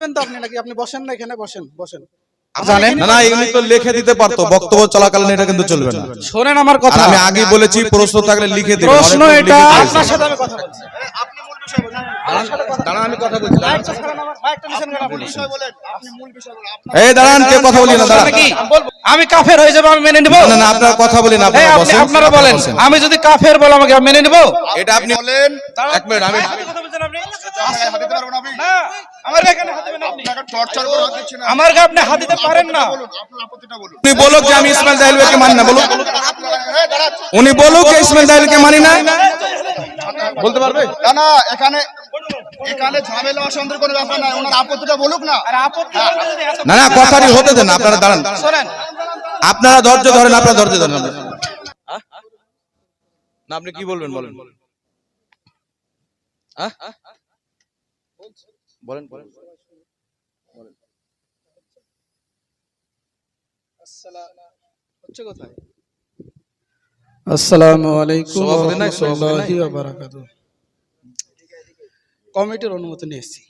বলবেন তো আপনি নাকি? আপনি বসেন না এখানে? বসেন বসেন। জানেন? না না লিখে দিতে পারতো। বক্তব্য চলাকালীন এটা কিন্তু চলবে না। শোনেন আমার কথা। আমি আগে বলেছি প্রশ্ন থাকলে লিখে দেবো প্রশ্ন এটা আপনার সাথে আমি কথা বলছি। দাঁড়ান আমি কথা বলছি এই দাঁড়ান কথা বলি না কাফের হয়ে যাব আমি মেনে নিব? না না আপনার কথা বলি না আপনারা আপনি বসেন আপনারা বলেন আমি যদি কাফের বলে আমাকে মেনে নিব? এটা আপনি বলেন এক মিনিট আমি না আমার গা আপনি? হাত দিতে পারেন না। বলুন আপনার আপত্তিটা বলুন। উনি বলুক যে আমি ইসমাইল দাহিলকে মানি না বলুক উনি বলুক যে ইসমাইল দাহিলকে মানি না। বলতে পারবে? না না এখানে এখানে ঝামেলা অশান্তির কোনো ব্যাপার নাই ওনার আপত্তিটা বলুক না। আর আপত্তি বলতে না না কথাটি হতে দেন আপনারা দাঁড়ান। শোনেন আপনারা ধৈর্য ধরেন আপনারা ধৈর্য ধরেন। না আপনি কি বলবেন বলেন। আহ? বলেন বলেন। হচ্ছে কোথায়? আসসালামু আলাইকুম। রাহমাতুল্লাহি ওয়া বারাকাতুহু। কমিটির অনুমতি নিয়ে এসেছি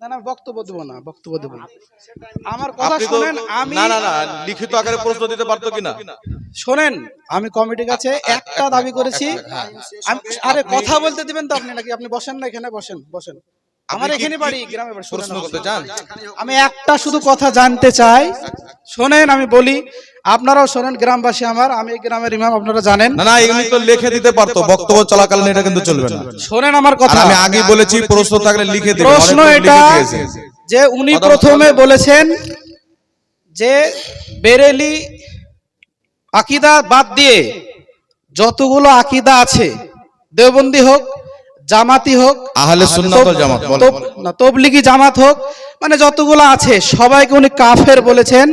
না না বক্তব্য দেবো না বক্তব্য দেবো না। আমার কথা শুনেন আমি না না না লিখিত আকারে প্রশ্ন দিতে পারতো কিনা? শোনেন আমি কমিটির কাছে একটা দাবি করেছি। আরে কথা বলতে দিবেন তো আপনি নাকি? আপনি বসেন না এখানে বসেন বসেন। আমার এখানে বাড়ি গ্রামে বাড়ি প্রশ্ন করতে চান? আমি একটা শুধু কথা জানতে চাই। শোনেন আমি বলি আপনারাও শোনেন গ্রামবাসী আমার আমি এই গ্রামের ইমাম আপনারা জানেন। না না এগুলি তো লিখে দিতে পারতো বক্তব্য চলাকালীন এটা কিন্তু চলবে না। শোনেন আমার কথা। আমি আগেই বলেছি প্রশ্ন থাকলে লিখে দেবেন প্রশ্ন এটা যে উনি প্রথমে বলেছেন যে বেরেলি আকিদা বাদ দিয়ে যতগুলো আকিদা আছে দেওবন্দি হোক জামাতি হোক আহলে সুন্নাত ওয়াল জামাত না তবলিগি জামাত হোক মানে যতগুলো আছে সবাইকে উনি কাফের বলেছেন।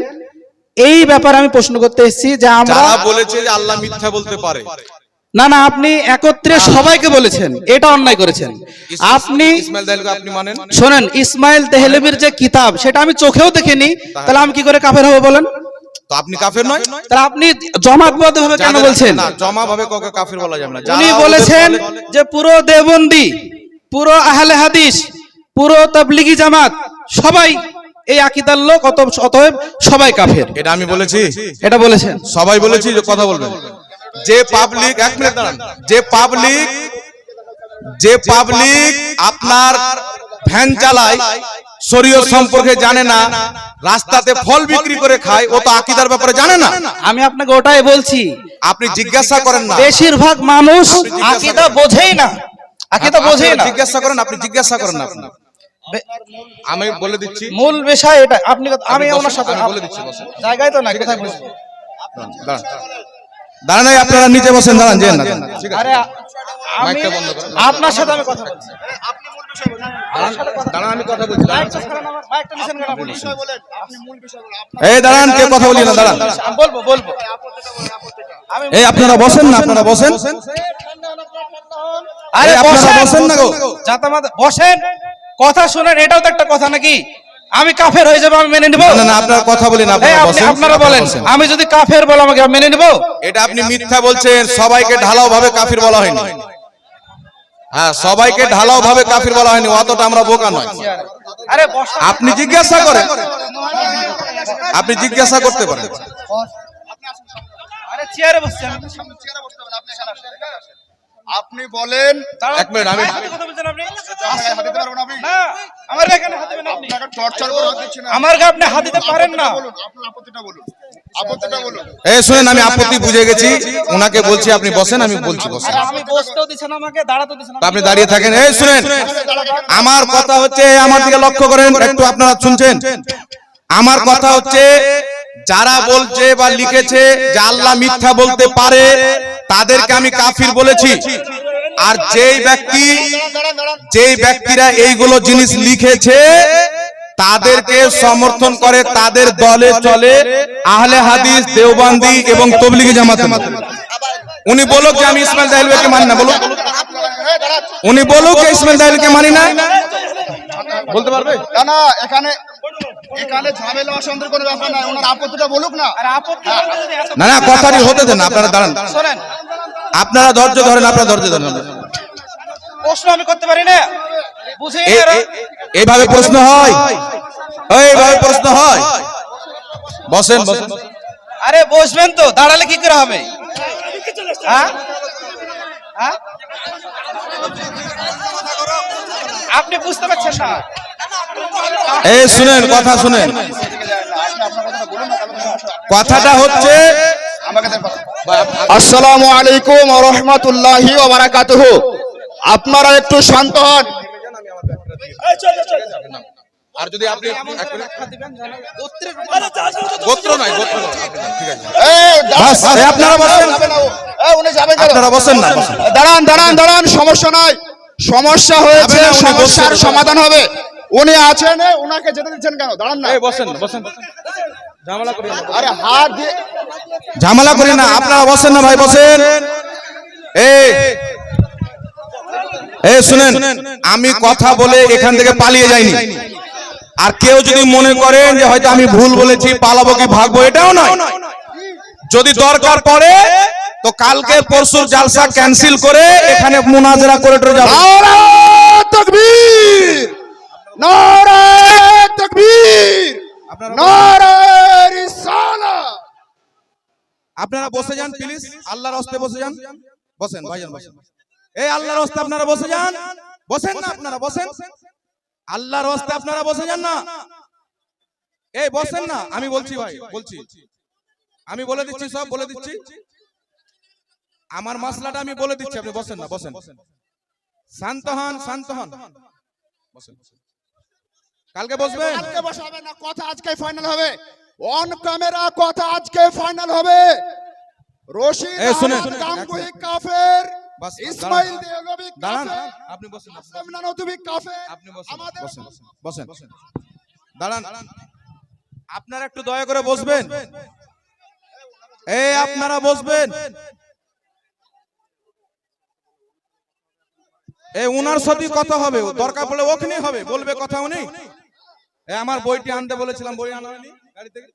এই ব্যাপারে আমি প্রশ্ন করতে এসেছি যে আমরা যারা বলেছে যে আল্লাহ মিথ্যা বলতে পারে। না না আপনি একত্রে সবাইকে বলেছেন এটা অন্যায় করেছেন। আপনি ইসমাইল দাহিলকে আপনি মানেন? শোনেন ইসমাইল তেহলেবির যে কিতাব সেটা আমি চোখেও দেখিনি তাহলে আমি কি করে কাফের হব বলেন? তো আপনি কাফের নয়? তাহলে আপনি জমাতবদ্ধভাবে কেন বলছেন? না জমা ভাবে কাউকে কাফের বলা যাবে না। উনি বলেছেন যে পুরো দেবন্দি পুরো আহলে হাদিস পুরো তাবলিগি জামাত সবাই এই আকিদার লোক অত অতএব সবাই কাফের। এটা আমি বলেছি। এটা বলেছেন। সবাই বলেছি যে কথা বলবেন। যে পাবলিক এক মিনিট দাঁড়ান। যে পাবলিক যে পাবলিক আপনার ভ্যান চালায় শরীয়ত সম্পর্কে জানে না রাস্তাতে ফল বিক্রি করে খায় ও তো আকিদার ব্যাপারে জানে না। আমি আপনাকে ওটাই বলছি আপনি জিজ্ঞাসা করেন না। বেশিরভাগ মানুষ আকিদা বোঝেই না। আকিদা বোঝেই না। জিজ্ঞাসা করেন আপনি জিজ্ঞাসা করেন না। আপনি। আমি বলে দিচ্ছি। মূল বিষয় এটা আপনি আমি ওনার সাথে আমি বলে দিচ্ছি, বসেন। জায়গায় তো না কোথায় বসবো দাঁড়ান। আপনারা নিচে বসেন দাঁড়ান যেন না ঠিক আছে। আরে আ- আমি মাইকটা বন্ধ করুন। আপনার সাথে আমি কথা বলছি। দাঁড়ান আমি কথা বলছি আপনার এই দাঁড়ান কে কথা বলি না দাঁড়ান বলব বলব। আপত্তিটা বলেন আপত্তিটা আমি এই আপনারা বসেন না আপনারা বসেন। আরে আপনারা বসেন না গো। জাতামাত বসেন। কথা শুনেন এটাও তো একটা কথা নাকি? আমি কাফের হয়ে যাব আমি মেনে নিব? না না আপনারা কথা বলি না আপনারা আপনি- আপনারা বলেন আমি যদি কাফের বলে আমাকে আমি মেনে নিব? এটা আপনি মিথ্যা বলছেন সবাইকে ঢালাও ভাবে কাফির বলা হয়নি। হ্যাঁ সবাইকে ঢালাও ভাবে কাফির বলা হয়নি অতটা আমরা বোকা নয়। আপনি জিজ্ঞাসা করেন। আপনি জিজ্ঞাসা করতে পারেন। আপনি এখানে আসেন, এখানে আসেন। আপনি বলেন। এক মিনিট আমি আমার এখানে হাত দিবেন আপনি? হাত আমার আপনি হাত দিতে পারেন না। আপনার আপত্তিটা বলুন। এই শুনেন আমি আপত্তি বুঝে গেছি। ওনাকে বলছি আপনি বসেন আমি বলছি বসেন। আপনি দাঁড়িয়ে থাকেন। এই শুনেন আমার কথা হচ্ছে আমার দিকে লক্ষ্য করেন একটু আপনারা শুনছেন। আমার কথা হচ্ছে যারা বলছে বা লিখেছে যে আল্লাহ মিথ্যা বলতে পারে তাদেরকে আমি কাফির বলেছি। আর যেই ব্যক্তি যেই ব্যক্তিরা এইগুলো জিনিস লিখেছে তাদেরকে সমর্থন করে তাদের দলে চলে আহলে হাদিস দেওবান্দি এবং তবলিগি জামাত উনি বলুক যে আমি ইসমাইল দাহিলকে মানি না বলুক। উনি বলুক যে ইসমাইল দাহিলকে মানি না। বলতে পারবে? না না এখানে এখানে ঝামেলা অশান্তির কোনো ব্যাপার নাই ওনার আপত্তিটা বলুক না। এত না না কথাটি হতে দেন আপনারা দাঁড়ান। শোনেন। আপনারা ধৈর্য ধরেন আপনারা ধৈর্য ধরেন। প্রশ্ন আমি করতে পারি না। এইভাবে প্রশ্ন হয়? এইভাবে প্রশ্ন হয়? বসেন বসেন। আরে বসবেন তো দাঁড়ালে কি করে হবে? হ্যাঁ? হ্যাঁ? আপনি বুঝতে পারছেন না। এই শুনেন কথা শুনেন। কথাটা হচ্ছে আসসালামু আলাইকুম রহমতুল্লাহি ওবারাকাতুহু আপনারা একটু শান্ত হন। আর যদি আপনি গোত্র নয় গোত্র ঠিক আছে। দাঁড়ান, আপনারা বসেন। আপনারা বসেন না দাঁড়ান দাঁড়ান দাঁড়ান সমস্যা নাই সমস্যা হয়েছে সমস্যার সমাধান হবে। উনি আছেন ওনাকে যেতে দিচ্ছেন কেন? দাঁড়ান না। এই বসেন বসেন। বসেন। আরে হাত দিয়ে ঝামেলা করি না আপনারা বসেন না ভাই বসেন। এই এই শুনেন আমি কথা বলে এখান থেকে পালিয়ে যাইনি। আর কেউ যদি মনে করেন যে হয়তো আমি ভুল বলেছি পালাবো কি ভাগবো এটাও নয়। যদি দরকার পড়ে তো কালকে পরশুর জালসা ক্যান্সেল করে এখানে মুনাজরা করে টরে যাব তকবীর! নারা তকবীর! নারা রিসালাত আপনারা বসে যান প্লিজ। আল্লাহর হস্তে বসে যান। বসেন ভাইজান বসেন। এই আল্লাহর হস্তে আপনারা বসে যান। বসেন না আপনারা বসেন। আল্লাহর হস্তে আপনারা বসে যান না। এই বসেন না। আমি বলছি ভাই বলছি। আমি বলে দিচ্ছি সব বলে দিচ্ছি। আমার মাসলাটা আমি বলে দিচ্ছি আপনি বসেন না বসেন। শান্ত হন শান্ত হন। বসেন কালকে বসবেন? আজকে বসাবে না কথা আজকে ফাইনাল হবে। অন ক্যামেরা কথা আজকে ফাইনাল হবে। রশিদ গাঙ্গুহি কাফের। বাস, ইসমাইল দাঁড়ান। দাঁড়ান আপনি বসেন আসলাম নানতুবি কাফের। আপনি বসেন বসেন বসেন। বসেন। দাঁড়ান। আপনারা একটু দয়া করে বসবেন। এই আপনারা বসবেন। এই উনার সাথে কথা হবে। দরকার পড়লে ওখানে হবে। বলবে কথা উনি। এই আমার বইটি আনতে বলেছিলাম বই আনা গাড়ি থেকে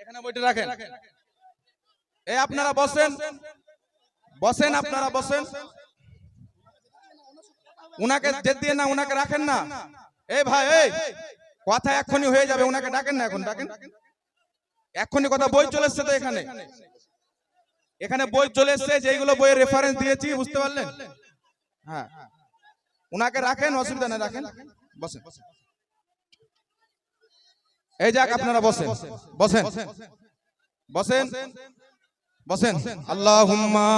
এখানে বইটি রাখেন। এই আপনারা বসেন। বসেন আপনারা, বসেন। উনাকে যেতে দিয়ে না, উনাকে রাখেন না। এই ভাই, এই। কথা এক্ষুনি হয়ে যাবে, উনাকে ডাকেন না এখন, ডাকেন। এক্ষুনি কথা বই চলে এসছে তো এখানে। এখানে বই চলে এসছে যেগুলো বইয়ের রেফারেন্স দিয়েছি, বুঝতে পারলেন? হ্যাঁ। উনাকে রাখেন, অসুবিধা নেই, রাখেন। বসেন। এই যাক, আপনারা বসেন। বসেন। বসেন। বসেন। আল্লাহুম্মা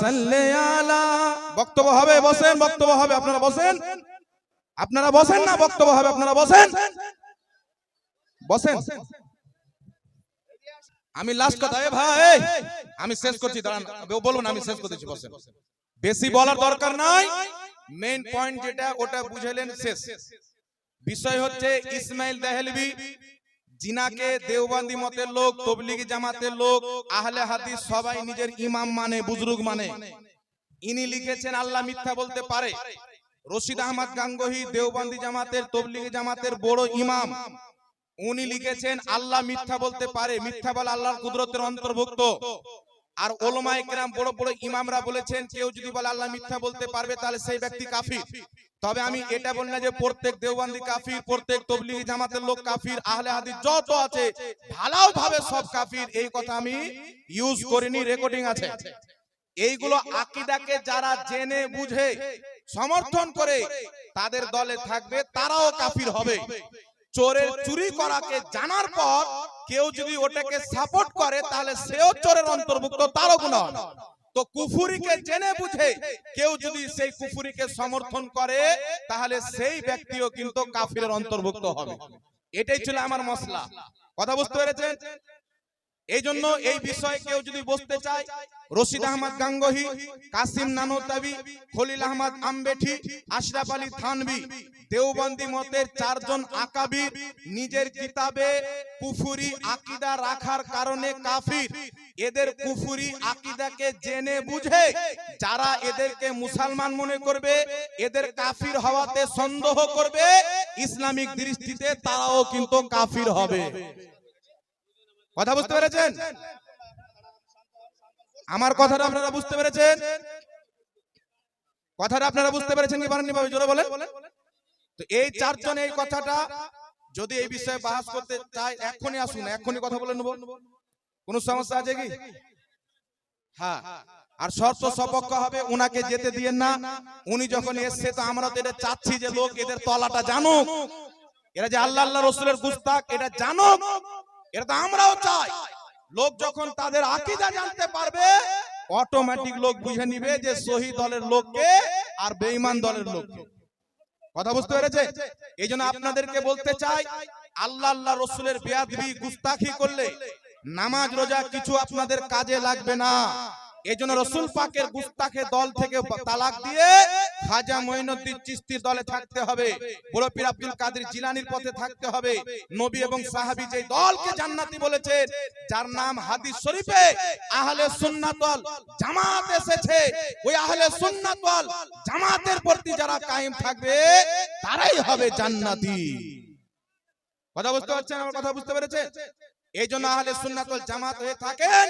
সাল্লি আলা বক্তব্য হবে বসেন বক্তব্য হবে আপনারা বসেন। আপনারা বসেন না বক্তব্য হবে আপনারা বসেন। বসেন। আমি লাস্ট কথা এ ভাই আমি শেষ করছি দাঁড়ান বলব না আমি শেষ করতেছি বসেন। বেশি বলার দরকার নাই। মেইন পয়েন্ট যেটা ওটা বুঝাইলেন শেষ। বিষয় হচ্ছে ইসমাইল দেহলভি জিনাকে দেওবন্দি মতের লোক তবলিগি জামাতের লোক আহলে হাদিস সবাই নিজের ইমাম মানে বুজরুগ মানে। ইনি লিখেছেন আল্লাহ মিথ্যা বলতে পারে। রশিদ আহমদ গাঙ্গোহী দেওবন্দি জামাতের তবলিগি জামাতের বড় ইমাম। উনি লিখেছেন আল্লাহ মিথ্যা বলতে পারে। মিথ্যা বলা আল্লাহর কুদরতের অন্তর্ভুক্ত। আর ওলমায়ে কেরাম বড় বড় ইমামরা বলেছেন কেউ যদি বলে আল্লাহ মিথ্যা বলতে পারবে তাহলে সেই ব্যক্তি কাফির। তবে আমি এটা বলি না যে প্রত্যেক দেওবন্দি কাফির প্রত্যেক তবলিগি জামাতের লোক কাফির আহলে হাদিস যত আছে ভালো ভাবে সব কাফির এই কথা আমি ইউজ করিনি রেকর্ডিং আছে। এইগুলো আকিদাকে যারা জেনে বুঝে সমর্থন করে তাদের দলে থাকবে তারাও কাফির হবে। চোরের চুরি করাকে জানার পর কেউ যদি ওটাকে সাপোর্ট করে তাহলে সেও চোরের অন্তর্ভুক্ত তারও গুণা তো কুফুরিকে জেনে বুঝে কেউ যদি সেই কুফুরিকে সমর্থন করে তাহলে সেই ব্যক্তিও কিন্তু কাফিরের অন্তর্ভুক্ত হবে। এটাই ছিল আমার মশলা কথা বুঝতে পেরেছেন? এই জন্য এই বিষয়ে কেউ যদি বসতে চায় রশিদ আহমদ গাঙ্গহি কাসিম নানোতাবি খলিল আহমদ আম্বেঠি আশরাফ আলী থানবি দেওবন্দি মতের চারজন আকাবির নিজের কিতাবে কুফুরি আকিদা রাখার কারণে কাফির। এদের কুফুরি আকিদাকে জেনে বুঝে যারা এদেরকে মুসলমান মনে করবে এদের কাফির হওয়াতে সন্দেহ করবে। ইসলামিক দৃষ্টিতে তারাও কিন্তু কাফির হবে। কথা বুঝতে পেরেছেন? আমার কথাটা আপনারা বুঝতে পেরেছেন? কথাটা আপনারা বুঝতে পেরেছেন। কি পারেননি ভাবে জোরে বলেন। তো এই চারজন এই কথাটা যদি এই বিষয়ে বাহাস করতে চাই এখনই আসুন এখনই কথা বলে নেব। কোন সমস্যা আছে কি? হ্যাঁ। আর শর্ত সপক্ষ হবে উনাকে যেতে দিয়ে না। উনি যখন এসছে তো আমরা তো এটা চাচ্ছি যে লোক এদের তলাটা জানুক। এরা যে আল্লাহ আল্লাহ রসুলের গুস্তাক এটা জানুক। এটা তো আমরাও চাই। লোক যখন তাদের আকিদা জানতে পারবে অটোমেটিক লোক বুঝে নিবে যে সহি দলের লোককে আর বেঈমান দলের লোককে। কথা বুঝতে পেরেছে? এই জন্য আপনাদেরকে বলতে চাই, আল্লাহ আল্লাহ রসুলের বেয়াদবি, গুস্তাখি করলে নামাজ, রোজা কিছু আপনাদের কাজে লাগবে না। এই জন্য রসুল পাকের গুস্তাখে দল থেকে তালাক দিয়ে খাজা মঈনুদ্দিন চিস্তির দলে থাকতে হবে। বড় আব্দুল কাদের জিলানির পথে থাকতে হবে। নবী এবং সাহাবী যে দলকে জান্নাতি বলেছেন যার নাম হাদিস শরীফে আহলে সুন্নাত ওয়াল জামাত এসেছে। ওই আহলে সুন্নাত ওয়াল জামাতের প্রতি যারা কায়েম থাকবে তারাই হবে জান্নাতি। কথা বুঝতে পারছেন আমার কথা বুঝতে পেরেছে এই জন্য আহলে সুন্নাত ওয়াল জামাত হয়ে থাকেন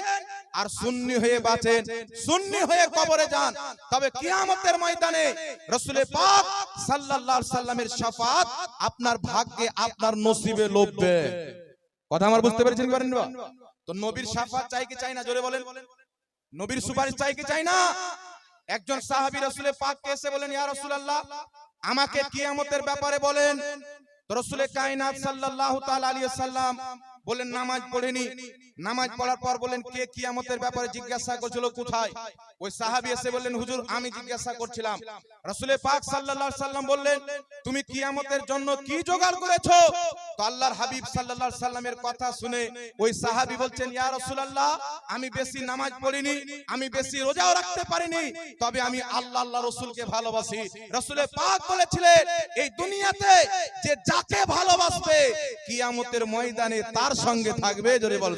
আর সুন্নি হয়ে বাঁচেন। সুন্নি হয়ে কবরে যান। তবে কিয়ামতের ময়দানে রসুলের পাক সাল্লাল্লাহু সাল্লামের শাফাত আপনার ভাগ্যে আপনার নসিবে লোভবে কথা আমার বুঝতে পেরেছেন কি পারেন তো নবীর শাফাত চাই কি চাই না? জোরে বলেন। নবীর সুপারিশ চাই কি চাই না? একজন সাহাবী রাসূলের পাককে এসে বলেন ইয়া রাসূলুল্লাহ আমাকে কিয়ামতের ব্যাপারে বলেন। তো রসুলে কায়নাত সাল্লাল্লাহু তাআলা আলাইহি সাল্লাম বলেন নামাজ পড়েনি। নামাজ পড়ার পর বলেন কে কিয়ামতের ব্যাপারে জিজ্ঞাসা করছিল কোথায়? ওই সাহাবী এসে বললেন হুজুর আমি জিজ্ঞাসা করছিলাম। রসুলে পাক সাল্লাল্লাহু আলাইহি সাল্লাম বললেন তুমি কিয়ামতের জন্য কি জোগাড় করেছ? তো আল্লাহর হাবিব সাল্লাল্লাহু আলাইহি সাল্লামের কথা শুনে ওই সাহাবী বলছেন ইয়া রাসূলুল্লাহ আমি বেশি নামাজ পড়িনি আমি বেশি রোজাও রাখতে পারিনি তবে আমি আল্লাহ আল্লাহ রসুলকে ভালোবাসি। রসুলে পাক বলেছিলেন এই দুনিয়াতে যে যাকে ভালোবাসবে কিয়ামতের ময়দানে তার সঙ্গে থাকবে জোরে বল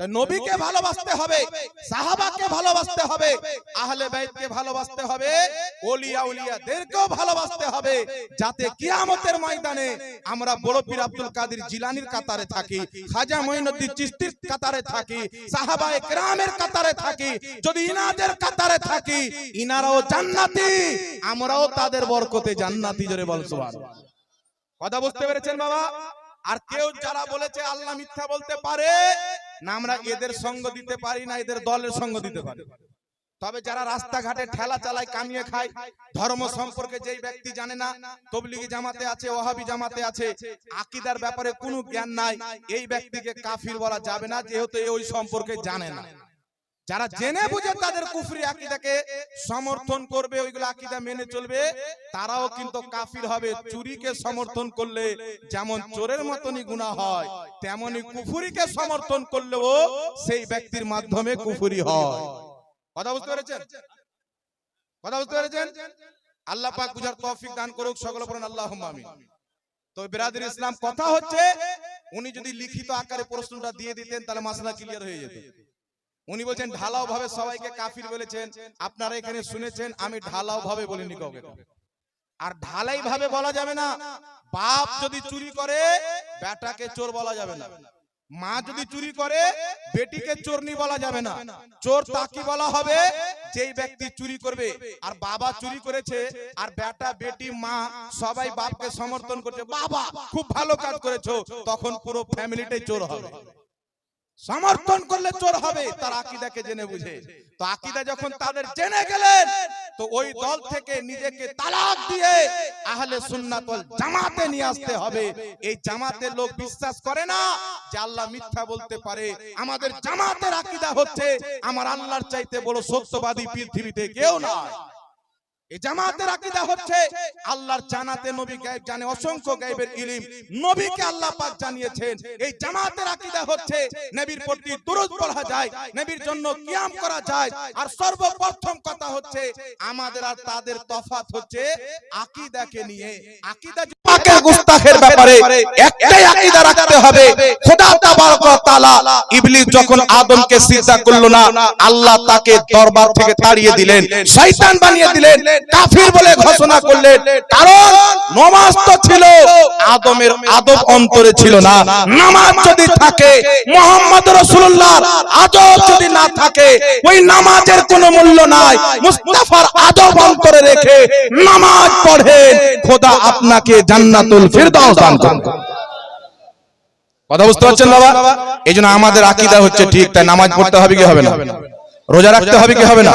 তাই নবীকে ভালোবাসতে হবে সাহাবাকে ভালোবাসতে হবে আহলে বাইতকে ভালোবাসতে হবে ওলিয়া উলিয়াদেরকেও ভালোবাসতে হবে যাতে কিয়ামতের ময়দানে আমরা বড় পীর আব্দুল কাদের জিলানির কাতারে থাকি খাজা মঈনুদ্দিন চিশতির কাতারে থাকি সাহাবায়ে কেরামের কাতারে থাকি যদি ইনাদের কাতারে থাকি ইনারাও জান্নাতি আমরাও তাদের বরকতে জান্নাতি জোরে বল সুবহানাল্লাহ। কথা বুঝতে পেরেছেন বাবা? আর কেউ যারা বলেছে আল্লাহ মিথ্যা বলতে পারে না আমরা এদের সঙ্গ দিতে পারি না এদের দলের সঙ্গ দিতে পারি। তবে যারা রাস্তাঘাটে ঠেলা চালায় কামিয়ে খায় ধর্ম সম্পর্কে যেই ব্যক্তি জানে না তবলিগি জামাতে আছে ওহাবি জামাতে আছে আকিদার ব্যাপারে কোনো জ্ঞান নাই এই ব্যক্তিকে কাফির বলা যাবে না যেহেতু এই ওই সম্পর্কে জানে না। যারা জেনে বুঝে তাদের কুফরি আকিদাকে সমর্থন করবে ওইগুলো আকিদা মেনে চলবে। তারাও কিন্তু কাফির হবে। চুরিকে সমর্থন করলে যেমন চোরের মতনই গুণা হয় তেমনি কুফুরিকে সমর্থন করলেও সেই ব্যক্তির মাধ্যমে কুফুরি হয়। কথা বুঝতে পেরেছেন? কথা বুঝতে পেরেছেন? আল্লাহ পাক বুঝার তৌফিক দান করুক সকল পড়েন আল্লাহুম্মা আমিন। তো বিরাদির ইসলাম কথা হচ্ছে উনি যদি লিখিত আকারে প্রশ্নটা দিয়ে দিতেন তাহলে মাসলা ক্লিয়ার হয়ে যেত। উনি বলছেন ঢালাও ভাবে সবাইকে কাফির বলেছেন। আপনারা এখানে শুনেছেন আমি ঢালাও ভাবে বলিনি কাউকে। আর ঢালাই ভাবে বলা যাবে না। বাপ যদি চুরি করে বেটাকে চোর বলা যাবে না। মা যদি চুরি করে বেটিকে চোরনি বলা যাবে না। চোর তাকে বলা হবে যেই ব্যক্তি চুরি করবে। আর বাবা চুরি করেছে আর বেটা বেটি মা সবাই বাপকে সমর্থন করছে। বাবা খুব ভালো কাজ করেছ। তখন পুরো ফ্যামিলিটাই চোর হবে। সমর্থন করলে চোর হবে তার আকিদাকে জেনে বুঝে। তো আকিদা যখন তাদের জেনে গেলেন তো ওই দল থেকে নিজেকে তালাক দিয়ে আহলে সুন্নাত ওয়াল জামাতে নিয়ে আসতে হবে। এই জামাতের লোক বিশ্বাস করে না যে আল্লাহ মিথ্যা বলতে পারে। আমাদের জামাতের আকিদা হচ্ছে আমার আল্লাহর চাইতে বড় সত্যবাদী পৃথিবীতে কেউ নয়। এই জামাতের আকীদা হচ্ছে আল্লাহর জানাতে নবী গায়েব জানে অসংখ্য গায়েবের ইলম। নবীকে আল্লাহ পাক জানিয়েছেন এই জামাতের আকীদা হচ্ছে নবীর প্রতি দুরূদ পড়া যায় নবীর জন্য কিয়াম করা যায়। আর সর্বপ্রথম কথা হচ্ছে আমাদের আর তাদের তফাত হচ্ছে আকীদাকে নিয়ে। আকীদা পাকের গুস্তাখের ব্যাপারে একটাই আকীদা রাখতে হবে খোদা তাবারক তাআলা ইবলিস যখন আদমকে সিজদা করল না আল্লাহ তাকে দরবার থেকে তাড়িয়ে দিলেন শয়তান বানিয়ে দিলেন। কাফির বলে ঘোষণা করলেন। কারণ নমাজ তো ছিল, আদমের আদব অন্তরে ছিল না। নামাজ যদি থাকে, মোহাম্মদ রসুল্লাহ আদব যদি না থাকে, ওই নামাজের কোনো মূল্য নাই। মুস্তাফার আদব অন্তরে রেখে নামাজ পড়েন। খোদা আপনাকে জান্নাতুল ফিরদাউস দান করুন। কথা বুঝতে পারছেন বাবা? এই আমাদের আকিদা হচ্ছে ঠিক, তাই নামাজ পড়তে হবে কি হবে না? রোজা রাখতে হবে কি হবে না?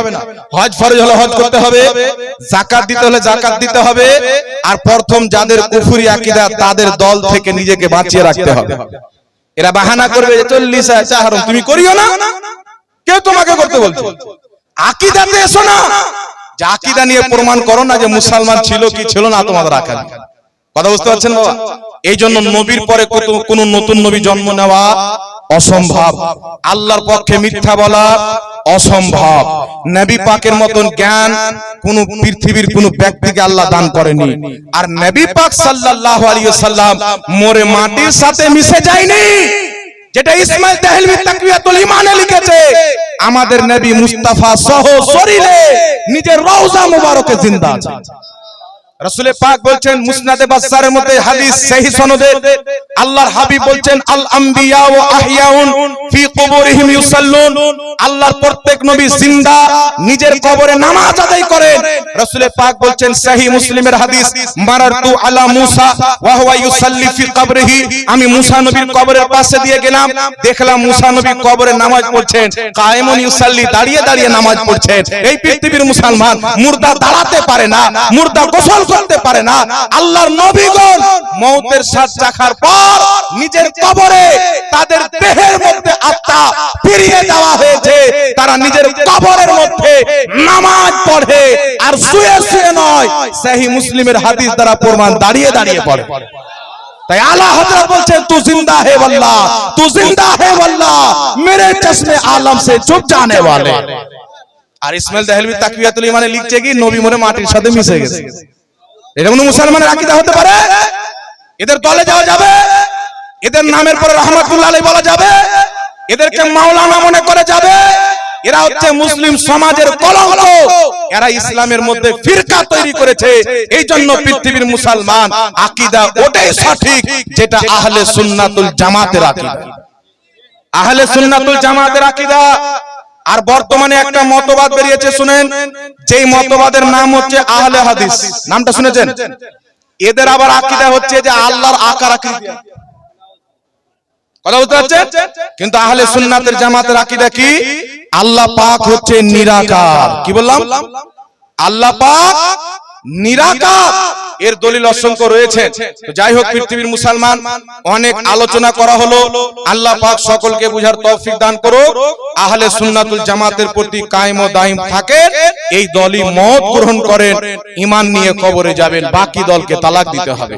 হজ ফরজ হলে হজ করতে হবে জাকাত দিতে হলে জাকাত দিতে হবে আর প্রথম যাদের কুফুরি আকিদা তাদের দল থেকে নিজেকে বাঁচিয়ে রাখতে হবে। এরা বাহানা করবে যে চল্লিশ হারাম তুমি করিও না? কেউ তোমাকে করতে বলছে। আকিদাতে এসো না। যে আকিদা নিয়ে প্রমাণ করো না যে মুসলমান ছিল কি ছিল না তোমাদের আকার কথা বুঝতে পারছেন বাবা? এই জন্য নবীর পরে কোন নতুন নবী জন্ম নেওয়া অসম্ভব। আল্লাহর পক্ষে মিথ্যা বলা অসম্ভব। নবী পাকের মতন জ্ঞান কোন পৃথিবীর কোন ব্যক্তিকে আল্লাহ দান করেনি। আর নবী পাক সাল্লাল্লাহু আলাইহি সাল্লাম মোরে মাটির সাথে মিশে যায়নি। যেটা ইসমাইল তাহলভি তাকওয়াতুল ইমানে লিখেছে, আমাদের নবী মুস্তাফা সহ শরীরে নিজের রওজা মুবারকে জিন্দা আছে রাসূলে পাক বলছেন, মুসনাদে বাসারের মধ্যে হাদিস, সহিহ সনদে আল্লাহর হাবিব বলছেন আল আম্বিয়া ওয়া আহইয়াউন ফি কুবুরিহিম ইউসাল্লুন। আল্লাহর প্রত্যেক নবী জিন্দা নিজের কবরে নামাজ আদায় করেন। রাসূলে পাক বলছেন, সহিহ মুসলিমের হাদিস, মারারতু আলা মুসা ওয়া হুয়া ইউসাল্লি ফি কবরিহি। আমি মুসা নবীর কবরের পাশে দিয়ে গেলাম, দেখলাম মুসা নবী কবরে নামাজ পড়ছেন, কায়েমুন ইউসাল্লি দাঁড়িয়ে দাঁড়িয়ে নামাজ পড়ছেন। এই পৃথিবীর মুসলমান মুর্দা দাঁড়াতে পারে না, মুর্দা গোসল চলতে পারে না। আল্লাহর নবীগণ মৌতের শ্বাস রাখার পর নিজের কবরে তাদের দেহের মধ্যে আত্মা ফিরিয়ে দেওয়া হয়েছে। তারা নিজের কবরের মধ্যে নামাজ পড়ে আর শুয়ে শুয়ে নয়। সেই মুসলিমের হাদিস দ্বারা প্রমাণ দাঁড়িয়ে দাঁড়িয়ে পড়ে। তাই আল্লাহ হজরত বলছেন, তু জিন্দা হে বল্লাহ তু জিন্দা হে বল্লাহ মেরে চশমে আলম সে চুপ জানে वाले আর ইসমাইল দেহলভি তাকবিয়াতুল ইমানে লিখছে কি, নবী মরে মাটির সাথে মিশে গেছে। এটা কোনো মুসলমানের আকীদা হতে পারে? এদের দলে যাওয়া যাবে। এদের নামের পরে রহমাতুল্লাহ বলা যাবে। এদেরকে মাওলানা মনে করে যাবে। এরা হচ্ছে মুসলিম সমাজের কলঙ্ক। এরা ইসলামের মধ্যে ফিরকা তৈরি করেছে। এই জন্য পৃথিবীর মুসলমান আকীদা ওটাই সঠিক, যেটা আহলে সুন্নাতুল জামাতের আকীদা। আহলে সুন্নাতুল জামাতের আকীদা আর বর্তমানে একটা মতবাদ বেরিয়েছে শুনেন? যেই মতবাদের নাম হচ্ছে আহলে হাদিস। নামটা শুনেছেন? এদের আবার আকীদা হচ্ছে যে আল্লাহর আকার আকৃতি কথা বুঝতে পারছেন? কিন্তু আহলে সুন্নাতের জামাতের আকীদা কি? আল্লাহ পাক হচ্ছে নিরাকার। কি বললাম? আল্লাহ পাক নিরাকার। এর দলিল অসংখ্য রয়েছে। যাই হোক, পৃথিবীর মুসলমান, অনেক আলোচনা করা হলো। আল্লাহ পাক সকলকে বুঝার তৌফিক দান করো আহলে সুন্নাতুল জামাতের প্রতি কায়েম ও দাইম থাকে। এই দলই মত গ্রহণ করেন, ঈমান নিয়ে কবরে যাবেন। বাকি দলকে তালাক দিতে হবে।